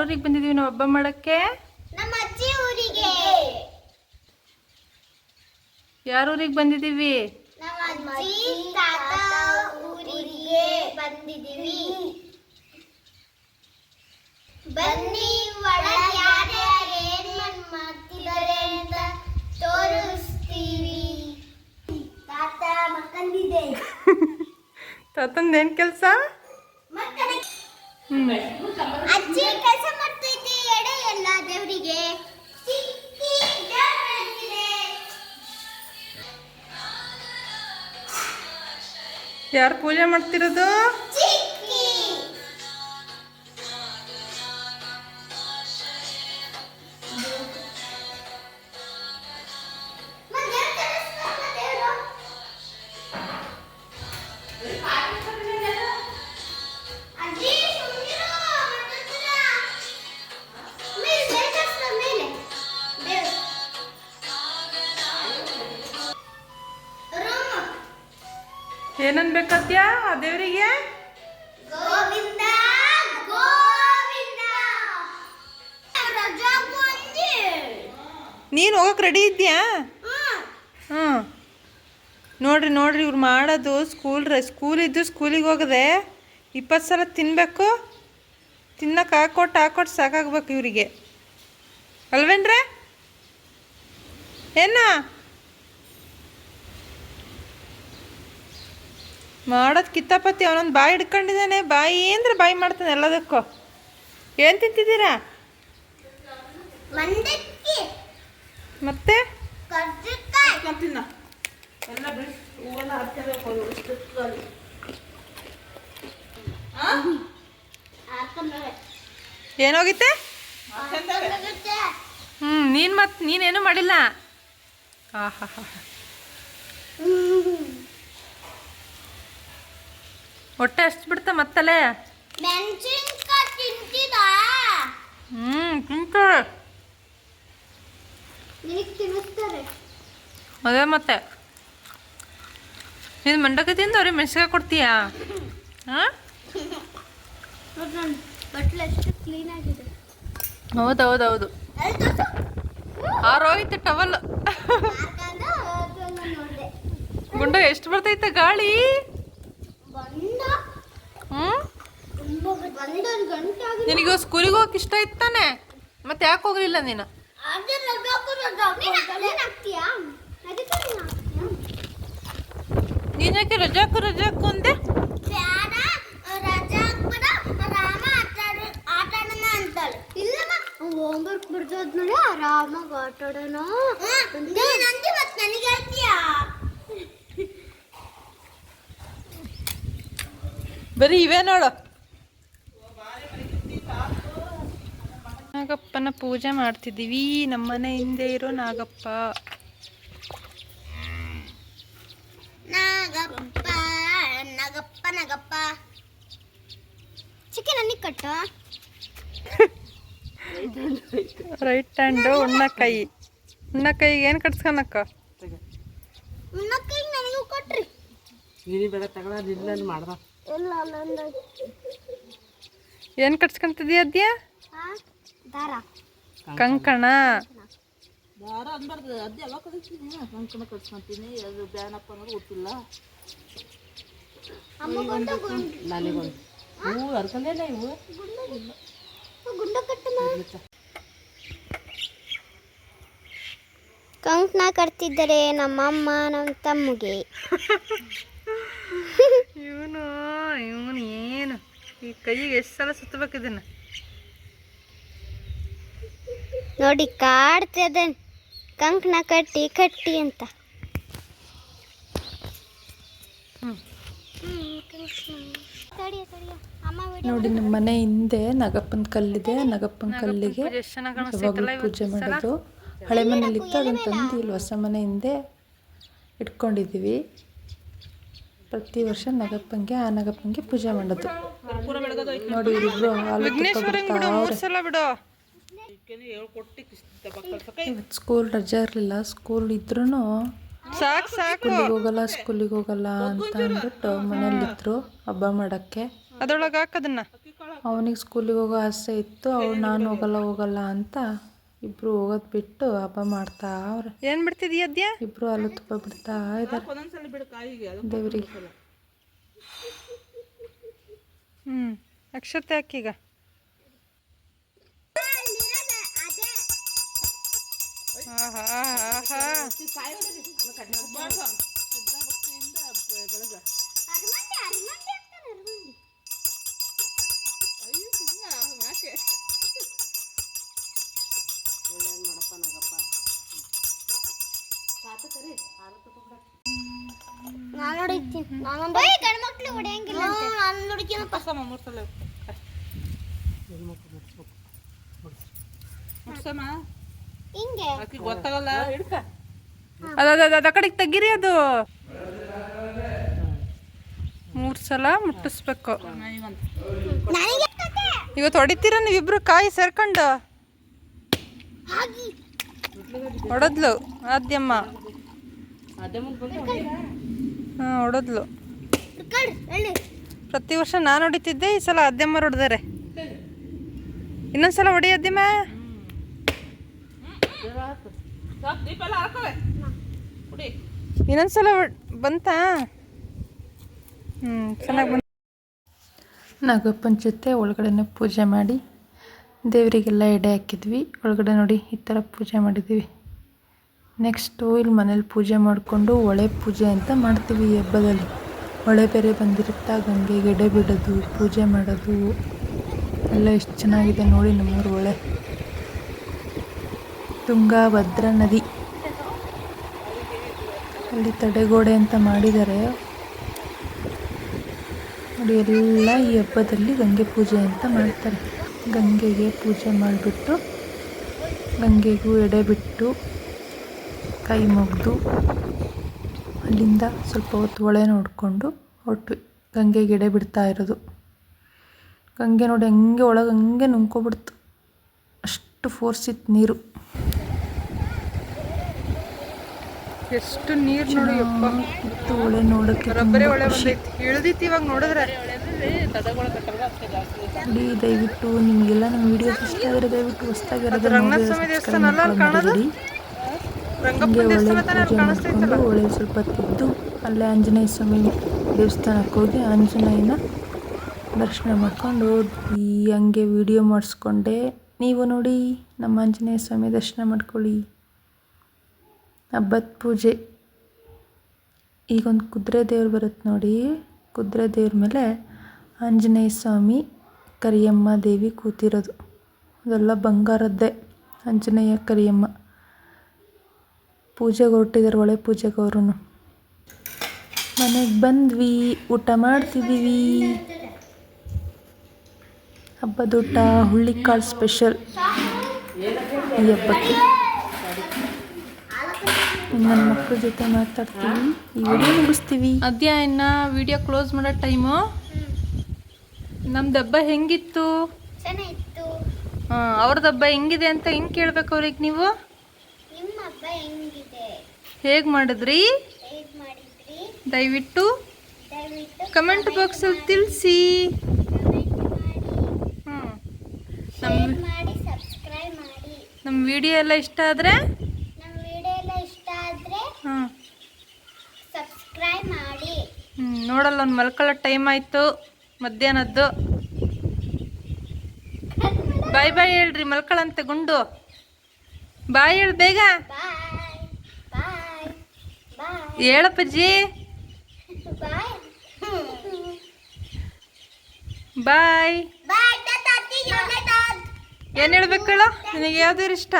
ಯಾರೂರಿಗೆ ಬಂದಿದೀವಿ ನಾವು ಹಬ್ಬ ಮಾಡೋಕ್ಕೆ? ನಮ್ಮ ಅಜ್ಜಿ ಊರಿಗೆ. ಯಾರೂರಿಗೆ ಬಂದಿದ್ದೀವಿ? ಊರಿಗೆ ಬನ್ನಿ ಒಳಗೆ ಯಾರ್ಯಾರು ಏನ್ ಮಾಡ್ತಿದ್ದಾರೆ ಅಂತ ತೋರಿಸ್ತೀವಿ ತಾತ ಮಕ್ಕಂದಿದೆ ತಾತಂದೇನು ಕೆಲಸ ಅಜ್ಜಿ ಕೆಲಸ ಮಾಡ್ತೈತಿ ಎಡೆ ಬೆಳ್ಸಿದೆ. ಯಾರು ಪೂಜೆ ಮಾಡ್ತಿರೋದು ಏನನ್ಬೇಕತ್ಯಾ ಆ ದೇವರಿಗೆ? ನೀನ್ ಹೋಗಕ್ಕೆ ರೆಡಿ ಇದ್ಯಾ ಹಾಂ ನೋಡ್ರಿ ನೋಡ್ರಿ ಇವ್ರು ಮಾಡೋದು ಸ್ಕೂಲ್ ರೀ ಸ್ಕೂಲ್ ಇದ್ದು ಸ್ಕೂಲಿಗೆ ಹೋಗದೆ ಇಪ್ಪತ್ತು ಸಲ ತಿನ್ನಬೇಕು ತಿನ್ನಕ್ಕೆ ಹಾಕೊಟ್ಟು ಹಾಕೊಟ್ಟು ಸಾಕಾಗ್ಬೇಕು ಇವರಿಗೆ. ಅಲ್ವೇನ್ರ? ಏನ? ಮಾಡೋದು ಕಿತ್ತಾಪತಿ ಅವನೊಂದು ಬಾಯಿ ಹಿಡ್ಕೊಂಡಿದ್ದಾನೆ ಬಾಯಿ ಅಂದ್ರೆ ಬಾಯಿ ಮಾಡ್ತಾನೆ ಎಲ್ಲದಕ್ಕೂ. ಏನು ತಿಂತಿದ್ದೀರಾ? ಮಂಡಕ್ಕಿ. ಮತ್ತೆ? ಏನೋಗಿತ್ತೆ? ಹ್ಞೂ ನೀನು ಮತ್ತೆ ನೀನೇನು ಮಾಡಿಲ್ಲ? ಆಹಾ. ಹಾ ಹೊಟ್ಟೆ ಅಷ್ಟು ಬಿಡ್ತಾ ಮತ್ತಲ್ಲೇ? ಮೆಣಸಿನ್ಕಾಯಿ ತಿಂತಿದ? ಹ್ಞೂ ತಿಂತಾರೆ ಅದೇ ಮತ್ತೆ. ನೀನು ಮಂಡಕ್ಕೆ ತಿಂದು ಅವ್ರಿಗೆ ಮೆಣಸಿಗೆ ಕೊಡ್ತೀಯಾ? ಹಾಂ? ಬಟ್ಲು ಎಷ್ಟು ಕ್ಲೀನ್ ಆಗಿದೆ. ಹೌದು ಹೌದು ಹೌದು ಆರೋಯ್ತು ಟವಲ್ ಗುಂಡ ಎಷ್ಟು ಬರ್ತೈತೆ ಗಾಳಿ? ನಿನಗೆ ಸ್ಕೂಲಿಗೆ ಹೋಗಕ್ಕೆ ಇಷ್ಟ ಇತ್ತು ತಾನೆ? ಮತ್ತೆ ಯಾಕೆ ಹೋಗಲಿಲ್ಲ ನೀನು? ನೀನಕ್ಕೆ ರಜಾಕು ರಜಾಕು ಅಂದೆ? ಹೋಮ್ವರ್ಕ್ ಬರ್ದೋದ್ ನೋಡಿ ಆರಾಮಾಗಿ ಆಟ ಆಡೋಣ ನನಗೆ ಬರೀ ಇವೇ ನೋಡು. ನಾಗಪ್ಪನ ಪೂಜೆ ಮಾಡ್ತಿದ್ದೀವಿ. ನಮ್ಮನೆ ಹಿಂದೆ ಇರೋ ನಾಗಪ್ಪ. ನಾಗಪ್ಪ ನಾಗಪ್ಪ ನಾಗಪ್ಪ. ಚಿಕನ್ ಅನ್ನಿ ಕಟ್ಟು? ರೈಟ್ ಹ್ಯಾಂಡ್ ಉಣ್ಣ ಕೈ. ಉಣ್ಣ ಕೈಗೆ ಏನು ಕಟ್ಸ್ಕೊಳಕ್ಕ ಕೈ ನನಗೂ ಕೊಟ್ರಿ. ನೀನು ಬೇಡ ತಗೊಳ ನಿನ್ನ ಮಾಡ್ದ. ಇಲ್ಲ ನಂದು ಏನು ಕಟ್ಸ್ಕೊಂತಿದ್ಯಾ ಅದ್ಯ? ಹಾ ದಾರ. ಕಂಕಣ. ದಾರ ಅನ್ಬಾರ್ದು ಅದೇ ಯಾವಾಗ ಕಳಿಸ್ತೀನಿ ಕಂಕಣ ಕಟ್ಸ್ಕೊಂತೀನಿ. ಅದು ಬ್ಯಾನಪ್ಪ ಅನ್ನೋದು ಗೊತ್ತಿಲ್ಲ. ಇವು. ಗುಂಡು. ಕಟ್ಟು ಕಂಕಣ ಕಟ್ತಿದ್ದಾರೆ ನಮ್ಮಮ್ಮ ನಮ್ಮ ತಮ್ಮಗೆ. ಇವನು ಇವನು ಏನು? ಈ ಕೈಗೆ ಎಷ್ಟು ಸಲ ಸುತ್ತಬೇಕು ಇದನ್ನ? ನೋಡಿ ಕಾಡ್ತದೆ ಕಂಕಣ ಕಟ್ಟಿ ಕಟ್ಟಿ ಅಂತ. ನೋಡಿ ನಮ್ಮ ಮನೆ ಹಿಂದೆ ನಗಪ್ಪನ ಕಲ್ಲಿದೆ. ನಗಪ್ಪನ ನಾಗಪ್ಪನ ಕಲ್ಲಿಗೆ ಯಾವಾಗಲೂ ಪೂಜೆ ಮಾಡೋದು. ಹಳೆ ಮನೇಲಿತ್ತು ಅದನ್ನು ತಂದು ಇಲ್ಲಿ ಹೊಸ ಮನೆ ಹಿಂದೆ ಇಟ್ಕೊಂಡಿದ್ದೀವಿ. ಪ್ರತಿ ವರ್ಷ ನಗಪ್ಪಂಗೆ ಆ ನಗಪ್ಪಂಗೆ ಪೂಜೆ ಮಾಡೋದು. ನೋಡಿ. ಇವತ್ತು ಸ್ಕೂಲ್ ರಜೆ ಇರಲಿಲ್ಲ ಸ್ಕೂಲ್ ಇದ್ರೂ ಸ್ಕೂಲಿಗೆ ಹೋಗಲ್ಲ ಸ್ಕೂಲಿಗೆ ಹೋಗಲ್ಲ ಅಂತ ಅಂದ್ಬಿಟ್ಟು ಮನೇಲಿದ್ರು ಹಬ್ಬ ಮಾಡೋಕ್ಕೆ. ಅದ್ರೊಳಗೆ ಹಾಕದನ್ನ ಅವನಿಗೆ ಸ್ಕೂಲಿಗೆ ಹೋಗೋ ಆಸೆ ಇತ್ತು ಅವ್ರು ನಾನು ಹೋಗಲ್ಲ ಹೋಗಲ್ಲ ಅಂತ ಇಬ್ಬರು ಹೋಗೋದ್ ಬಿಟ್ಟು ಹಬ್ಬ ಮಾಡ್ತಾ ಅವ್ರೆ. ಏನು ಬಿಡ್ತಿದೀಯ ಅದ್ಯ? ಇಬ್ಬರು ಅಲ್ಲ ತುಪ್ಪ ಬಿಡ್ತಾ ಇದ್ದಾರೆ ಅದು ದೇವ್ರಿಗೆ. ಹ್ಞೂ ಅಕ್ಷತೆ ಹಾಕೀಗ ಆಹಾ ನಾನೊಂದು ಗಂಡ್ಮಕ್ಳು ಹೊಡೆಯಂಗಿಲ್ಲ ನಾನು ಹೊಡಿತೀನಿ ಮುಟ್ಸಮ್ಮ ಮೂರು ಸಲ ಮುಟ್ಸಮ್ಮ ಹಿಂಗೆ? ಆಕಿ ಗೊತ್ತಾಗಲ್ಲ. ಹಿಡ್ಕ. ಅದು ಅದ ಕಡೆಗೆ ತೆಗೀರಿ ಅದು. ಮೂರು ಸಲ ಮುಟ್ಟಿಸ್ಬೇಕು ಇವತ್ತು ಹೊಡಿತೀರ ನೀವಿಬ್ರು ಕಾಯಿ ಸೇರ್ಕೊಂಡು? ಹೊಡದ್ಲು ಆದ್ಯಮ್ಮ. ಅದೇ ಮುಂದೆ ಬಂದು ಹಾಂ ಹೊಡೆದ್ಲು. ಪ್ರತಿ ವರ್ಷ ನಾನು ಹೊಡಿತಿದ್ದೆ ಈ ಸಲ ಅದ್ಯಮ್ಮ ಹೊಡೆದಾರೆ. ಇನ್ನೊಂದ್ಸಲ ಹೊಡಿ ಕುಡಿ ಇನ್ನೊಂದ್ಸಲ ಬಂತಾ? ಹ್ಞೂ ಚೆನ್ನಾಗಿ ಬಂತ ನಾಗಪ್ಪನ ಜೊತೆ ಒಳಗಡೆನೆ ಪೂಜೆ ಮಾಡಿ ದೇವರಿಗೆಲ್ಲ ಎಡೆ ಹಾಕಿದ್ವಿ. ಒಳಗಡೆ ನೋಡಿ ಈ ಥರ ಪೂಜೆ ಮಾಡಿದ್ದೀವಿ. ನೆಕ್ಸ್ಟು ಇಲ್ಲಿ ಮನೇಲಿ ಪೂಜೆ ಮಾಡಿಕೊಂಡು ಒಳೆ ಪೂಜೆ ಅಂತ ಮಾಡ್ತೀವಿ ಈ ಹಬ್ಬದಲ್ಲಿ. ಹೊಳೆ ಬೇರೆ ಬಂದಿರುತ್ತಾ ಗಂಗೆಗೆ ಎಡೆ ಬಿಡೋದು, ಪೂಜೆ ಮಾಡೋದು. ಎಲ್ಲ ಎಷ್ಟು ಚೆನ್ನಾಗಿದೆ ನೋಡಿ ನಮ್ಮೂರು ಹೊಳೆ ತುಂಗಾಭದ್ರಾ ನದಿ. ಅಲ್ಲಿ ತಡೆಗೋಡೆ ಅಂತ ಮಾಡಿದ್ದಾರೆ. ನೋಡಿ, ಎಲ್ಲ ಈ ಹಬ್ಬದಲ್ಲಿ ಗಂಗೆ ಪೂಜೆ ಅಂತ ಮಾಡ್ತಾರೆ. ಗಂಗೆಗೆ ಪೂಜೆ ಮಾಡಿಬಿಟ್ಟು, ಗಂಗೆಗೂ ಎಡೆ ಬಿಟ್ಟು ಕೈ ಮುಗಿದು ಅಲ್ಲಿಂದ ಸ್ವಲ್ಪ ಹೊತ್ತು ಒಳೆ ನೋಡಿಕೊಂಡು ಹೊರಟ್ವಿ ಗಂಗೆ ಎಡೆ ಬಿಡ್ತಾ ಇರೋದು. ಗಂಗೆ ನೋಡಿ ಹಂಗೆ ಒಳಗೆ ಹಂಗೆ ನುಂಗ್ಕೊಬಿಡ್ತು. ಅಷ್ಟು ಫೋರ್ಸ್ ಇತ್ತು ನೀರು. ಎಷ್ಟು ನೀರು ನೋಡಿ ಇತ್ತು ಒಳೆ ನೋಡೋಕ್ಕೆ ಇಳ್ದಿತ್ತು ಇವಾಗ ನೋಡಿದ್ರೆ. ನೋಡಿ ದಯವಿಟ್ಟು ನಿಮಗೆಲ್ಲ ನಮ್ಮ ವಿಡಿಯೋ ಇಷ್ಟ ಆದರೆ ದಯವಿಟ್ಟು ಹೊಸ್ದಾಗಿರೋದು ಹಂಗೆ ಒಳ್ಳೆ ಪೂಜೆ ಕಾಣಿಸ್ತೈತಲ್ಲ ಮಾಡಿಕೊಂಡು ಒಳ್ಳೆ ಸ್ವಲ್ಪ ತಿದ್ದು ಅಲ್ಲೇ ಆಂಜನೇಯ ಸ್ವಾಮಿ ದೇವಸ್ಥಾನಕ್ಕೆ ಹೋಗಿ ಆಂಜನೇಯನ ದರ್ಶನ ಮಾಡ್ಕೊಂಡು ಹೋದ್ವಿ. ಹಂಗೆ ವಿಡಿಯೋ ಮಾಡಿಸ್ಕೊಂಡೆ. ನೀವು ನೋಡಿ ನಮ್ಮ ಆಂಜನೇಯ ಸ್ವಾಮಿ ದರ್ಶನ ಮಾಡ್ಕೊಳ್ಳಿ. ಹಬ್ಬದ ಪೂಜೆ. ಈಗೊಂದು ಕುದುರೆ ದೇವ್ರು ಬರುತ್ತೆ ನೋಡಿ. ಕುದುರೆ ದೇವ್ರ ಮೇಲೆ ಆಂಜನೇಯ ಸ್ವಾಮಿ ಕರಿಯಮ್ಮ ದೇವಿ ಕೂತಿರೋದು. ಅದೆಲ್ಲ ಬಂಗಾರದ್ದೇ. ಆಂಜನೇಯ ಕರಿಯಮ್ಮ. ಪೂಜೆಗೆ ಹೊರಟಿದ್ದಾರೆ ಒಳ್ಳೆ ಪೂಜೆಗೆ ಅವರು ಮನೆಗೆ ಬಂದ್ವಿ ಊಟ ಮಾಡ್ತಿದ್ದೀವಿ ಹಬ್ಬದ ಊಟ ಹುಳ್ಳಿಕಾಳು ಸ್ಪೆಷಲ್ ಈ ಹಬ್ಬಕ್ಕೆ. ನನ್ನ ಮಕ್ಕಳ ಜೊತೆ ಮಾತಾಡ್ತೀವಿ ಈ ವಿಡಿಯೋ ಮುಗಿಸ್ತೀವಿ. ಅದ್ಯಾ ಇನ್ನ ವಿಡಿಯೋ ಕ್ಲೋಸ್ ಮಾಡೋ ಟೈಮು? ನಮ್ದು ಹಬ್ಬ ಹೆಂಗಿತ್ತು? ಚೆನ್ನಾಗಿತ್ತು. ಹಾಂ ಅವ್ರದ್ದು ಹಬ್ಬ ಹೆಂಗಿದೆ ಅಂತ ಹೆಂಗೆ ಕೇಳ್ಬೇಕು ಅವ್ರಿಗೆ ನೀವು? ಹಬ್ಬ ಹೆಂಗಿದೆ? ಹೇಗೆ ಮಾಡಿದ್ರಿ? ಹೇಗ್ ಮಾಡಿದ್ರಿ? ದಯವಿಟ್ಟು ದಯವಿಟ್ಟು ಕಮೆಂಟ್ ತಿಳಿಸಿ. ಹ್ಞೂ ಶೇರ್ ಮಾಡಿ. ಸಬ್ಸ್ಕ್ರೈಬ್ ಮಾಡಿ. ನಮ್ಮ ವಿಡಿಯೋ ಎಲ್ಲ ಇಷ್ಟ ಆದರೆ? ನಮ್ಮ ವಿಡಿಯೋ ಎಲ್ಲ ಇಷ್ಟ ಆದ್ರೆ ಹಾಂ ಸಬ್ಸ್ಕ್ರೈಬ್ ಮಾಡಿ. ಹ್ಞೂ ನೋಡಲ್ಲ ಒಂದು ಮಲ್ಕೊಳ್ಳೋ ಟೈಮ್ ಆಯ್ತು. ಮಧ್ಯಾಹ್ನದ್ದು. ಬಾಯ್ ಬಾಯ್ ಹೇಳ್ರಿ ಮಲ್ಕೊಳ್ಳಂತೆ ಗುಂಡು. ಬಾಯ್ ಹೇಳು ಬೇಗ. ಹೇಳಪ್ಪ ಬಾಯ್. ಬಾಯ್. ಹೇಳಪ್ಪಜ್ಜಿ ಬಾಯ್. ಏನು ಹೇಳ್ಬೇಕು ಹೇಳು? ನಿನಗೆ ಯಾವ್ದಾರು ಇಷ್ಟ?